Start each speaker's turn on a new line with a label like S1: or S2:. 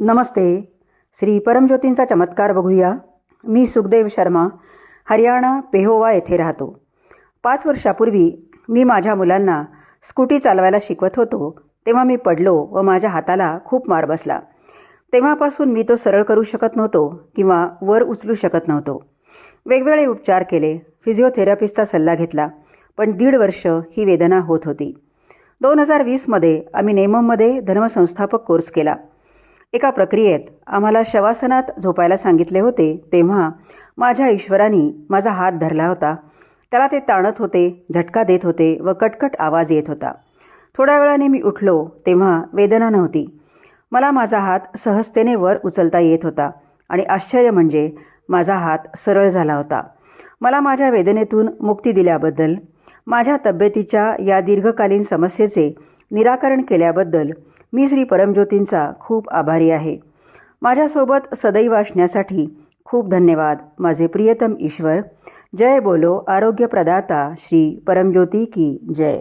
S1: नमस्ते. श्री परमज्योतींचा चमत्कार बघूया. मी सुखदेव शर्मा हरियाणा पेहोवा येथे राहतो. पाच वर्षापूर्वी मी माझ्या मुलांना स्कूटी चालवायला शिकवत होतो तेव्हा मी पडलो व माझ्या हाताला खूप मार बसला. तेव्हापासून मी तो सरळ करू शकत नव्हतो किंवा वर उचलू शकत नव्हतो. वेगवेगळे उपचार केले फिजिओथेरपिस्टचा सल्ला घेतला पण दीड वर्ष ही वेदना होत होती. दोन हजार वीसमध्ये आम्ही नेमममध्ये धर्मसंस्थापक कोर्स केला. एका प्रक्रियेत आम्हाला शवासनात झोपायला सांगितले होते तेव्हा माझ्या ईश्वराने माझा हात धरला होता. त्याला ते ताणत होते झटका देत होते व कटकट आवाज येत होता. थोड्या वेळाने मी उठलो तेव्हा वेदना नव्हती. मला माझा हात सहजतेने वर उचलता येत होता आणि आश्चर्य म्हणजे माझा हात सरळ झाला होता. मला माझ्या वेदनेतून मुक्ती दिल्याबद्दल माझ्या तब्येतीच्या या दीर्घकालीन समस्येचे निराकरण केल्याबद्दल मी श्री परमज्योतींचा खूप आभारी आहे. माझ्यासोबत सदैव असण्यासाठी खूप धन्यवाद माझे प्रियतम ईश्वर. जय बोलो आरोग्य प्रदाता श्री परमज्योती की जय.